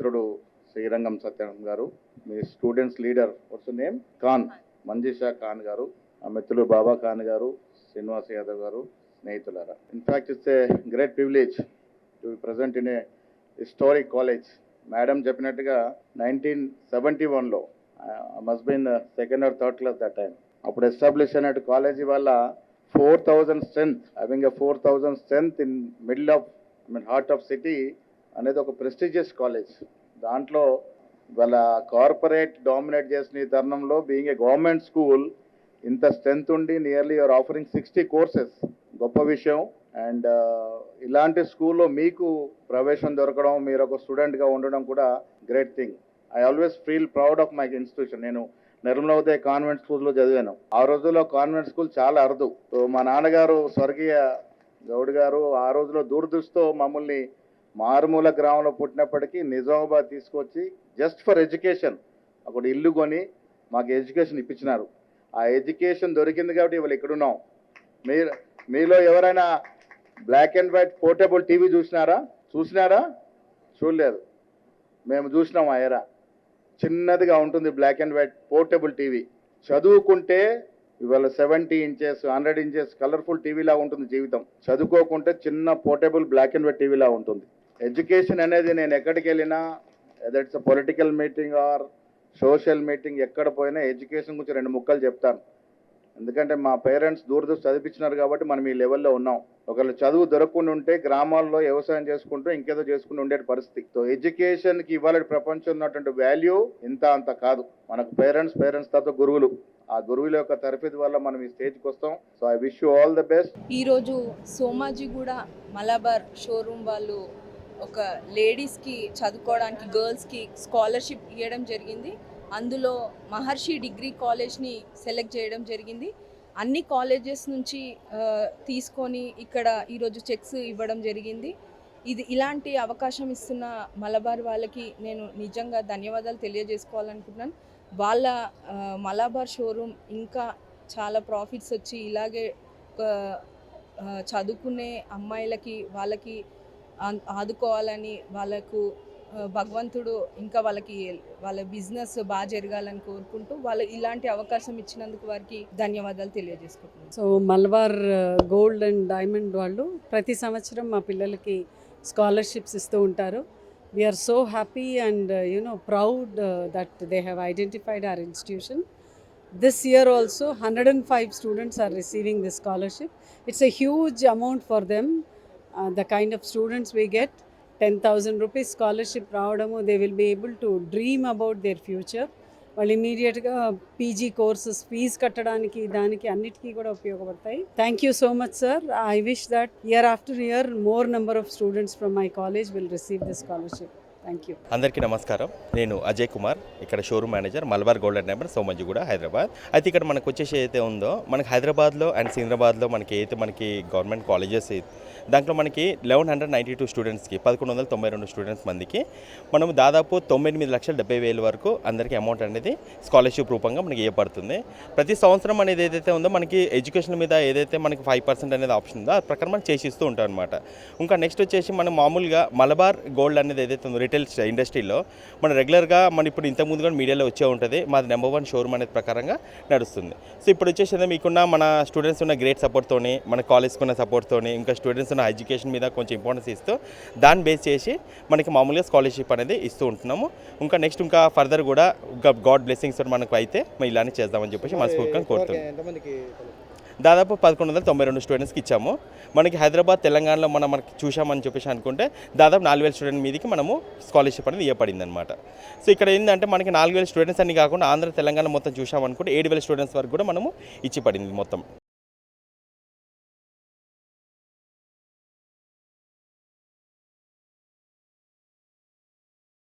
రాజాలింగం సత్యం గారు మీ students leader what's name Khan Manjisha Khan గారు ఆ మిత్రులు బాబా ఖాన్ గారు శ్రీనివాస్ యాదవ్ గారు స్నేహితులారా. In fact it's a great privilege to present in a historic college madam చెప్పినట్టుగా నైన్టీన్ సెవెంటీ వన్లో must been second or third class that time అప్పుడు ఎస్టాబ్లిష్ అయినట్టు కాలేజీ వల్ల four thousand strength having a four thousand strength in middle of I mean heart of city అనేది ఒక prestigious college దాంట్లో వాళ్ళ corporate dominate చేసిన ఈ తరుణంలో బీయింగ్ ఏ గవర్నమెంట్ స్కూల్ ఇంత స్ట్రెంత్ ఉండి nearly you're offering sixty courses గొప్ప విషయం. అండ్ uh, ఇలాంటి స్కూల్లో మీకు ప్రవేశం దొరకడం మీరు ఒక స్టూడెంట్గా ఉండడం కూడా great thing I always feel proud of my institution నేను నిర్మలా కాన్వెంట్ స్కూల్లో చదివాను. ఆ రోజుల్లో కాన్వెంట్ స్కూల్ చాలా అరుదు. మా నాన్నగారు స్వర్గీయ గౌడ్ గారు ఆ రోజులో దూరదృష్టితో మమ్మల్ని మారుమూల గ్రామంలో పుట్టినప్పటికీ నిజామాబాద్ తీసుకొచ్చి జస్ట్ ఫర్ ఎడ్యుకేషన్ అక్కడ ఇల్లు కొని మాకు ఎడ్యుకేషన్ ఇప్పించినారు. ఆ ఎడ్యుకేషన్ దొరికింది కాబట్టి ఇవాళ ఇక్కడున్నాం మీరు మీలో ఎవరైనా black and white portable TV చూసినారా? చూసినారా? చూడలేదు. మేము చూసినాం ఆ ఎరా చిన్నదిగా ఉంటుంది black and white portable TV చదువుకుంటే ఇవాళ seventy inches hundred inches colourful టీవీలా ఉంటుంది జీవితం. చదువుకోకుంటే చిన్న పోర్టబుల్ బ్లాక్ అండ్ వైట్ టీవీలా ఉంటుంది. ఎడ్యుకేషన్ అనేది నేను ఎక్కడికి వెళ్ళినా it's political meeting or social meeting ఎక్కడ పోయినా ఎడ్యుకేషన్ గురించి రెండు ముక్కలు చెప్తాను. ఎందుకంటే మా పేరెంట్స్ దూరదృష్టి చదివించినారు కాబట్టి మనం ఈ లెవెల్లో ఉన్నాం. ఒకవేళ చదువు దొరకకుండా ఉంటే గ్రామాల్లో వ్యవసాయం చేసుకుంటూ ఇంకేదో చేసుకుంటూ ఉండే పరిస్థితి. సో ఎడ్యుకేషన్కి ఇవాళ ప్రపంచం ఉన్నటువంటి వాల్యూ ఇంత అంత కాదు. మనకు పేరెంట్స్ పేరెంట్స్ తర్వాత గురువులు. ఆ గురువుల యొక్క తరఫీదు వల్ల మనం ఈ స్టేజ్కి వస్తాం. So I wish you all the best ఈరోజు సోమాజిగూడ మలబార్ షోరూమ్ వాళ్ళు ఒక లేడీస్కి చదువుకోవడానికి గర్ల్స్కి స్కాలర్షిప్ ఇవ్వడం జరిగింది. అందులో మహర్షి డిగ్రీ కాలేజ్ని సెలెక్ట్ చేయడం జరిగింది. అన్ని కాలేజెస్ నుంచి తీసుకొని ఇక్కడ ఈరోజు చెక్స్ ఇవ్వడం జరిగింది. ఇది ఇలాంటి అవకాశం ఇస్తున్న మలబార్ వాళ్ళకి నేను నిజంగా ధన్యవాదాలు తెలియజేసుకోవాలనుకుంటున్నాను. వాళ్ళ మలబార్ షోరూమ్ ఇంకా చాలా ప్రాఫిట్స్ వచ్చి ఇలాగే చదువుకునే అమ్మాయిలకి వాళ్ళకి ఆదుకోవాలని వాళ్ళకు భగవంతుడు ఇంకా వాళ్ళకి వాళ్ళ బిజినెస్ బాగా జరగాలని కోరుకుంటూ వాళ్ళు ఇలాంటి అవకాశం ఇచ్చినందుకు వారికి ధన్యవాదాలు తెలియజేసుకుంటున్నాను. సో మల్బార్ గోల్డ్ అండ్ డైమండ్ వాళ్ళు ప్రతి సంవత్సరం మా పిల్లలకి స్కాలర్షిప్స్ ఇస్తూ ఉంటారు. We're so happy and you know proud that they have identified our institution this year also hundred and five students are receiving this scholarship it's a huge amount for them the kind of students we get ten thousand rupees scholarship రావడము they will be able to dream about their future వాళ్ళు ఇమీడియట్గా PG courses fee కట్టడానికి దానికి అన్నిటికీ కూడా ఉపయోగపడతాయి. Thank you so much sir I wish that year after year more number of students from my college will receive this scholarship thank you అందరికీ నమస్కారం. నేను అజయ్ కుమార్ ఇక్కడ showroom manager Malabar gold and number Somajiguda Hyderabad. అయితే ఇక్కడ మనకు వచ్చేసి అయితే ఉందో మనకి హైదరాబాద్లో అండ్ సికింద్రాబాద్లో మనకి అయితే మనకి గవర్నమెంట్ కాలేజెస్ దాంట్లో మనకి లెవెన్ హండ్రెడ్ నైంటీ టూ స్టూడెంట్స్కి పదకొండు వందల తొంభై రెండు స్టూడెంట్స్ మందికి మనం దాదాపు తొంభై ఎనిమిది లక్షల డెబ్బై వేల వరకు అందరికీ అమౌంట్ అనేది స్కాలర్షిప్ రూపంగా మనకి ఇవ్వబడుతుంది. ప్రతి సంవత్సరం అనేది ఏదైతే ఉందో మనకి ఎడ్యుకేషన్ మీద ఏదైతే మనకి ఫైవ్ పర్సెంట్ అనేది ఆప్షన్ ఉందో ఆ ప్రకారం మనం చేసిస్తూ ఉంటాం అనమాట ఇంకా నెక్స్ట్ వచ్చేసి మనం మామూలుగా మలబార్ గోల్డ్ అనేది ఏదైతే ఉందో రీటైల్ ఇండస్ట్రీలో మన రెగ్యులర్గా మన ఇప్పుడు ఇంతకుముందు కూడా మీడియాలో వచ్చే ఉంటుంది. మాది నెంబర్ వన్ షోరూమ్ అనేది ప్రకారంగా నడుస్తుంది. సో ఇప్పుడు వచ్చేసి మీకున్న మన స్టూడెంట్స్ ఉన్న గ్రేట్ సపోర్ట్తోని మన కాలేజ్కి ఉన్న సపోర్ట్తోని ఇంకా స్టూడెంట్స్ ఉన్న ఎడ్యుకేషన్ మీద కొంచెం ఇంపార్టెన్స్ ఇస్తూ దాన్ని బేస్ చేసి మనకి మామూలుగా స్కాలర్షిప్ అనేది ఇస్తూ ఉంటున్నాము. ఇంకా నెక్స్ట్ ఇంకా ఫర్దర్ కూడా ఇంకా గాడ్ బ్లెస్సింగ్స్ మనకు అయితే మేము ఇలానే చేద్దామని చెప్పేసి మనస్ఫూర్తిగా కోరుతున్నాం. దాదాపు పదకొండు వందల తొంభై రెండు స్టూడెంట్స్కి ఇచ్చాము. మనకి హైదరాబాద్ తెలంగాణలో మనం మనకి చూసామని చెప్పేసి అనుకుంటే దాదాపు నాలుగు వేల స్టూడెంట్ మీదకి మనము స్కాలర్షిప్ అనేది ఇవ్వబడింది అనమాట సో ఇక్కడ ఏంటంటే మనకి నాలుగు వేల స్టూడెంట్స్ అన్ని కాకుండా ఆంధ్ర తెలంగాణ మొత్తం చూసామనుకుంటే ఏడు వేల స్టూడెంట్స్ వరకు కూడా మనము ఇచ్చి పడింది మొత్తం.